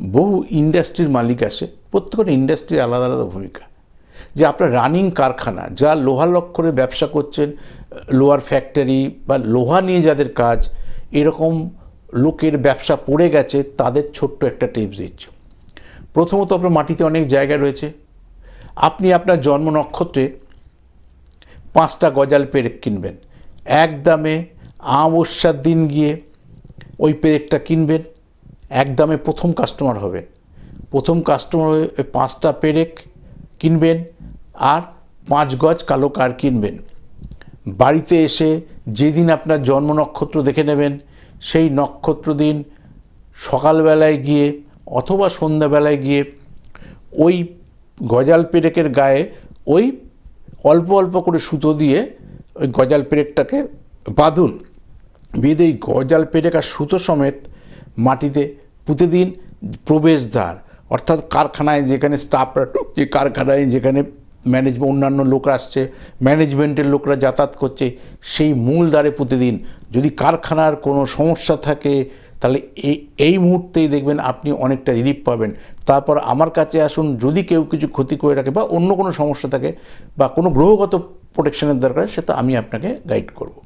বহু ইন্ডাস্ট্রির মালিক আসে, প্রত্যেকটা ইন্ডাস্ট্রির আলাদা আলাদা ভূমিকা। যে আপনার রানিং কারখানা যা লোহা লক্ষ্যরে ব্যবসা করছেন, লোহার ফ্যাক্টরি বা লোহা নিয়ে যাদের কাজ, এরকম লোকের ব্যবসা পড়ে গেছে, তাদের ছোট্ট একটা টিপস দিচ্ছে। প্রথমত আপনার মাটিতে অনেক জায়গা রয়েছে। আপনি আপনার জন্ম নক্ষত্রে পাঁচটা গজাল পেরেক কিনবেন। এক দামে দিন গিয়ে ওই পেরেকটা কিনবেন। এক দামে প্রথম কাস্টমার হবেন প্রথম কাস্টমার হয়ে পাঁচটা পেরেক কিনবেন আর পাঁচ গজ কালো কার কিনবেন। বাড়িতে এসে যেদিন আপনার জন্ম নক্ষত্র দেখে নেবেন, সেই নক্ষত্র দিন সকালবেলায় গিয়ে অথবা সন্ধ্যাবেলায় গিয়ে ওই গজাল পেরেকের গায়ে ওই অল্প অল্প করে সুতো দিয়ে ওই গজাল পেরেকটাকে বাঁধুন। বেঁধে এই গজাল পেরেক আর সুতো সমেত মাটিতে পুঁতে দিন প্রবেশদ্বার, অর্থাৎ কারখানায় যেখানে স্টাফরা ঢুকছে কারখানায় যেখানে ম্যানেজমেন্ট অন্যান্য লোকরা আসছে ম্যানেজমেন্টের লোকরা যাতায়াত করছে, সেই মূল দ্বারে পুঁতে দিন যদি কারখানার কোনো সমস্যা থাকে, তাহলে এই এই মুহূর্তেই দেখবেন আপনি অনেকটা রিলিফ পাবেন। তারপর আমার কাছে আসুন, যদি কেউ কিছু ক্ষতি করে রাখে বা অন্য কোনো সমস্যা থাকে বা কোনো গ্রহগত প্রোটেকশনের দরকার সেটা আমি আপনাকে গাইড করব।